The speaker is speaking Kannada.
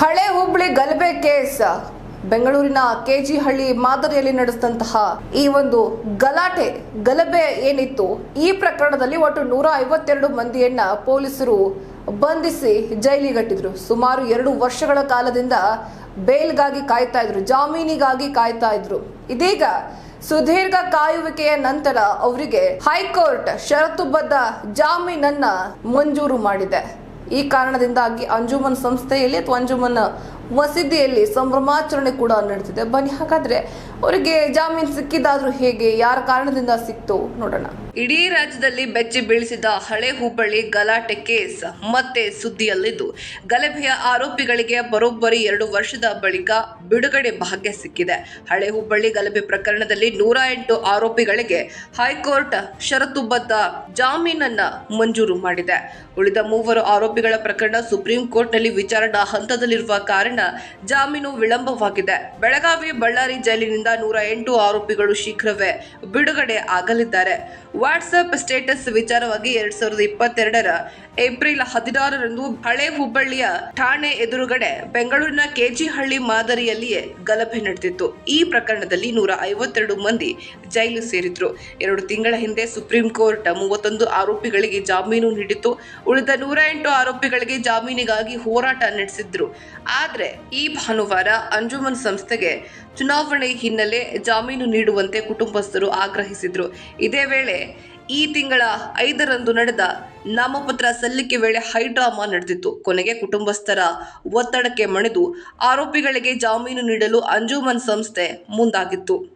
ಹಳೆ ಹುಬ್ಳಿ ಗಲಭೆ ಕೇಸ್. ಬೆಂಗಳೂರಿನ ಕೆಜಿಹಳ್ಳಿ ಮಾದರಿಯಲ್ಲಿ ನಡೆಸಿದಂತಹ ಈ ಒಂದು ಗಲಾಟೆ, ಗಲಭೆ ಏನಿತ್ತು? ಈ ಪ್ರಕರಣದಲ್ಲಿ ಒಟ್ಟು ನೂರ ಐವತ್ತೆರಡು ಮಂದಿಯನ್ನ ಪೊಲೀಸರು ಬಂಧಿಸಿ ಜೈಲಿಗಟ್ಟಿದ್ರು. ಸುಮಾರು ಎರಡು ವರ್ಷಗಳ ಕಾಲದಿಂದ ಬೇಲ್ಗಾಗಿ ಕಾಯ್ತಾ ಇದ್ರು, ಜಾಮೀನಿಗಾಗಿ ಕಾಯ್ತಾ ಇದ್ರು. ಇದೀಗ ಸುದೀರ್ಘ ಕಾಯುವಿಕೆಯ ನಂತರ ಅವರಿಗೆ ಹೈಕೋರ್ಟ್ ಷರತ್ತುಬದ್ಧ ಜಾಮೀನನ್ನ ಮಂಜೂರು ಮಾಡಿದೆ. ಈ ಕಾರಣದಿಂದಾಗಿ ಅಂಜುಮನ್ ಸಂಸ್ಥೆಯಲ್ಲಿ ಅಥವಾ ಅಂಜುಮನ್ ಮಸೀದಿಯಲ್ಲಿ ಸಂಭ್ರಮಾಚರಣೆ ಕೂಡ ನಡೆದಿದೆ ಬನ್ನಿ, ಹಾಗಾದ್ರೆ ಅವರಿಗೆ ಜಾಮೀನು ಸಿಕ್ಕಿದಾದ್ರೂ ಹೇಗೆ? ಯಾರ ಕಾರಣದಿಂದ ಸಿಕ್ತು? ನೋಡೋಣ. ಇಡೀ ರಾಜ್ಯದಲ್ಲಿ ಬೆಚ್ಚಿ ಬೀಳಿಸಿದ ಹಳೆ ಹುಬ್ಬಳ್ಳಿ ಗಲಾಟೆ ಕೇಸ್ ಮತ್ತೆ ಸುದ್ದಿಯಲ್ಲಿದ್ದು, ಗಲಭೆಯ ಆರೋಪಿಗಳಿಗೆ ಬರೋಬ್ಬರಿ ಎರಡು ವರ್ಷದ ಬಳಿಕ ಬಿಡುಗಡೆ ಭಾಗ್ಯ ಸಿಕ್ಕಿದೆ. ಹಳೆ ಹುಬ್ಬಳ್ಳಿ ಗಲಭೆ ಪ್ರಕರಣದಲ್ಲಿ ನೂರ ಎಂಟು ಆರೋಪಿಗಳಿಗೆ ಹೈಕೋರ್ಟ್ ಷರತ್ತುಬದ್ಧ ಜಾಮೀನನ್ನ ಮಂಜೂರು ಮಾಡಿದೆ. ಉಳಿದ ಮೂವರು ಆರೋಪಿಗಳ ಪ್ರಕರಣ ಸುಪ್ರೀಂ ಕೋರ್ಟ್ನಲ್ಲಿ ವಿಚಾರಣಾ ಹಂತದಲ್ಲಿರುವ ಕಾರಣ ಜಾಮೀನು ವಿಳಂಬವಾಗಿದೆ. ಬೆಳಗಾವಿ ಬಳ್ಳಾರಿ ಜೈಲಿನಿಂದ ನೂರ ಎಂಟು ಆರೋಪಿಗಳು ಶೀಘ್ರವೇ ಬಿಡುಗಡೆ ಆಗಲಿದ್ದಾರೆ. ವಾಟ್ಸಪ್ ಸ್ಟೇಟಸ್ ವಿಚಾರವಾಗಿ ಎರಡ್ ಸಾವಿರದ ಇಪ್ಪತ್ತೆರಡರ ಏಪ್ರಿಲ್ ಹದಿನಾರರಂದು ಹಳೆ ಹುಬ್ಬಳ್ಳಿಯ ಠಾಣೆ ಎದುರುಗಡೆ ಬೆಂಗಳೂರಿನ ಕೆಜಿಹಳ್ಳಿ ಮಾದರಿಯಲ್ಲಿಯೇ ಗಲಭೆ ನಡೆದಿತ್ತು. ಈ ಪ್ರಕರಣದಲ್ಲಿ ನೂರ ಐವತ್ತೆರಡು ಮಂದಿ ಜೈಲು ಸೇರಿದ್ರು. ಎರಡು ತಿಂಗಳ ಹಿಂದೆ ಸುಪ್ರೀಂ ಕೋರ್ಟ್ ಮೂವತ್ತೊಂದು ಆರೋಪಿಗಳಿಗೆ ಜಾಮೀನು ನೀಡಿತ್ತು. ಉಳಿದ ನೂರ ಎಂಟು ಆರೋಪಿಗಳಿಗೆ ಜಾಮೀನಿಗಾಗಿ ಹೋರಾಟ ನಡೆಸಿದ್ರು. ಈ ಭಾನುವಾರ ಅಂಜುಮನ್ ಸಂಸ್ಥೆಗೆ ಚುನಾವಣೆ ಹಿನ್ನೆಲೆ ಜಾಮೀನು ನೀಡುವಂತೆ ಕುಟುಂಬಸ್ಥರು ಆಗ್ರಹಿಸಿದ್ರು. ಇದೇ ವೇಳೆ ಈ ತಿಂಗಳ ಐದರಂದು ನಡೆದ ನಾಮಪತ್ರ ಸಲ್ಲಿಕೆ ವೇಳೆ ಹೈಡ್ರಾಮಾ ನಡೆದಿತ್ತು. ಕೊನೆಗೆ ಕುಟುಂಬಸ್ಥರ ಒತ್ತಡಕ್ಕೆ ಮಣಿದು ಆರೋಪಿಗಳಿಗೆ ಜಾಮೀನು ನೀಡಲು ಅಂಜುಮನ್ ಸಂಸ್ಥೆ ಮುಂದಾಗಿತ್ತು.